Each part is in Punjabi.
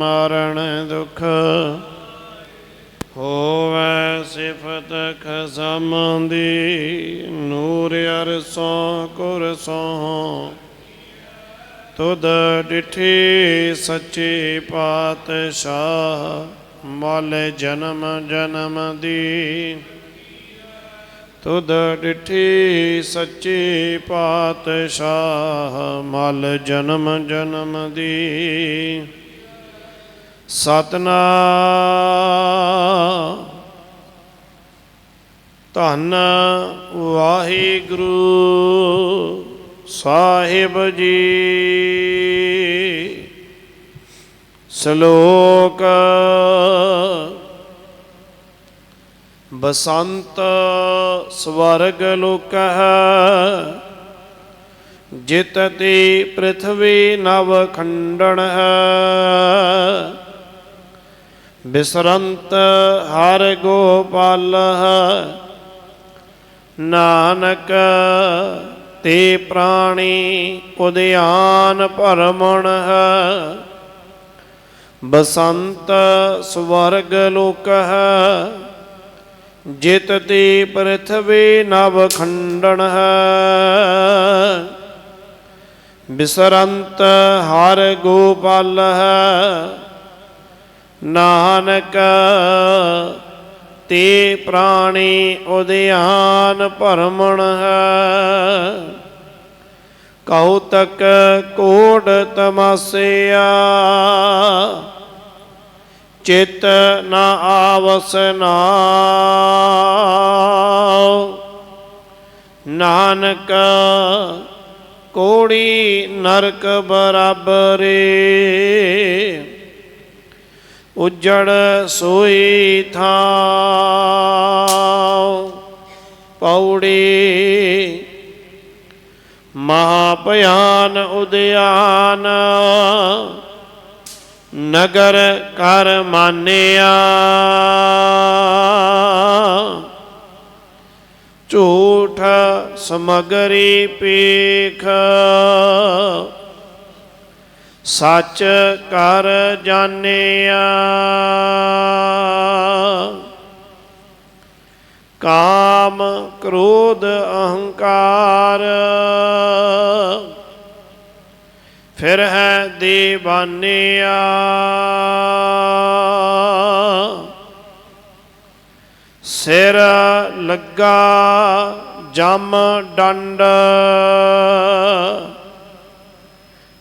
ਮਾਰਣ ਦੁਖ ਹੋਵੇ ਸਿਫਤ ਖਸਮ ਦੀ, ਨੂਰ ਅਰਸੋਂ, ਕੁਰਸੋਂ। ਤੁਧ ਡਿਠੀ ਸੱਚੇ ਪਾਤਸ਼ਾਹ, ਮਲ ਜਨਮ ਜਨਮ ਦੀ। ਤੁਧ ਡਿਠੀ ਸੱਚੇ ਪਾਤਸ਼ਾਹ, ਮਲ ਜਨਮ ਜਨਮ ਦੀ। ਸਤਨਾਮ ਧੰਨ ਵਾਹਿਗੁਰੂ ਸਾਹਿਬ ਜੀ। ਸ਼ਲੋਕ ਬਸੰਤ ਸਵਰਗ ਲੋਕਹ, ਜਿਤ ਤੇ ਪ੍ਰਥਵੀ ਨਵ ਖੰਡਣ ਹੈ ਬਿਸਰੰਤ ਹਰ ਗੋਪਾਲ ਨਾਨਕ ਤੇ ਪ੍ਰਾਣੀ ਉਦਿਆਨ ਭਰਮਣ ਹੈ ਬਸੰਤ ਸਵਰਗ ਲੋਕ ਹੈ ਜਿਤ ਤੇ ਪ੍ਰਥਵੀ ਨਵ ਖੰਡਣ ਹੈ ਬਿਸਰੰਤ ਹਰ ਗੋਪਾਲ ਹੈ ਨਾਨਕ, ਤੇ ਪ੍ਰਾਣੀ ਉਦਿਆਨ ਭਰਮਣ ਹੈ। ਕਉ ਤਕ ਕੋਟ ਤਮਾਸਿਆ, ਚਿਤ ਨ ਆਵਸਨਾ ਨਾਨਕ, ਕੋੜੀ ਨਰਕ ਬਰਾਬਰੇ ਉਜੜ ਸੋਈ ਥਾਂ ਪੌੜੀ ਮਹਾ ਭਿਆਨ ਉਦਿਆਨ ਨਗਰ ਕਰ ਮਾਨਿਆ। ਝੂਠ ਸਮਗਰੀ ਪੇਖ ਸੱਚ ਕਰ ਜਾਣਿਆ। ਕਾਮ ਕ੍ਰੋਧ ਅਹੰਕਾਰ ਫਿਰ ਹੈ ਦੀਵਾਨਿਆ। ਸਿਰ ਲੱਗਾ ਜਮ ਡੰਡ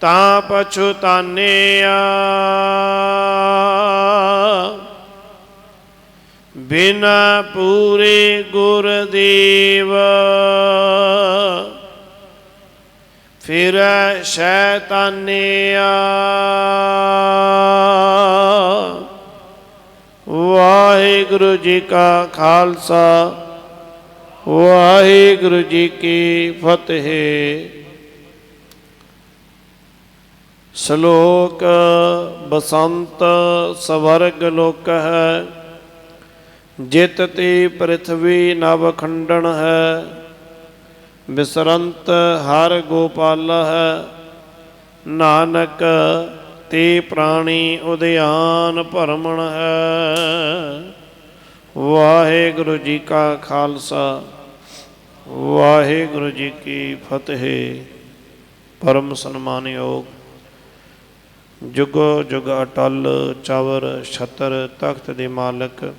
ਤਾਂ ਪਛਤਾਨਿਆ ਬਿਨਾ ਪੂਰੇ ਗੁਰ ਦੇਵ ਫਿਰ ਸ਼ੈਤਾਨਿਆ ਵਾਹਿਗੁਰੂ ਜੀ ਕਾ ਖਾਲਸਾ, ਵਾਹਿਗੁਰੂ ਜੀ ਕੀ ਫਤਿਹ। ਸ਼ਲੋਕ ਬਸੰਤ ਸਵਰਗ ਲੋਕ ਹੈ, ਜਿਤ ਤੇ ਪ੍ਰਥਵੀ ਨਵ ਖੰਡਨ ਹੈ, ਬਿਸਰੰਤ ਹਰ ਗੋਪਾਲ ਹੈ, ਨਾਨਕ ਤੇ ਪ੍ਰਾਣੀ ਉਦਿਆਨ ਭਰਮਣ ਹੈ। ਵਾਹਿਗੁਰੂ ਜੀ ਕਾ ਖਾਲਸਾ, ਵਾਹਿਗੁਰੂ ਜੀ ਕੀ ਫਤਿਹ। ਪਰਮ ਸਨਮਾਨਯੋਗ ਜੁਗੋ ਜੁਗ ਅਟਲ ਚਵਰ, ਛਤਰ, ਤਖਤ ਦੇ ਮਾਲਕ।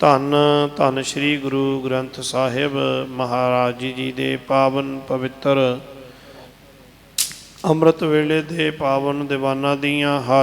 ਧੰਨ ਧੰਨ ਸ੍ਰੀ ਗੁਰੂ ਗ੍ਰੰਥ ਸਾਹਿਬ ਮਹਾਰਾਜ ਜੀ ਦੇ ਪਾਵਨ ਪਵਿੱਤਰ। ਅੰਮ੍ਰਿਤ ਵੇਲੇ ਦੇ ਪਾਵਨ ਦੀਵਾਨਾਂ ਦੀਆਂ ਹਾਜ਼ਰ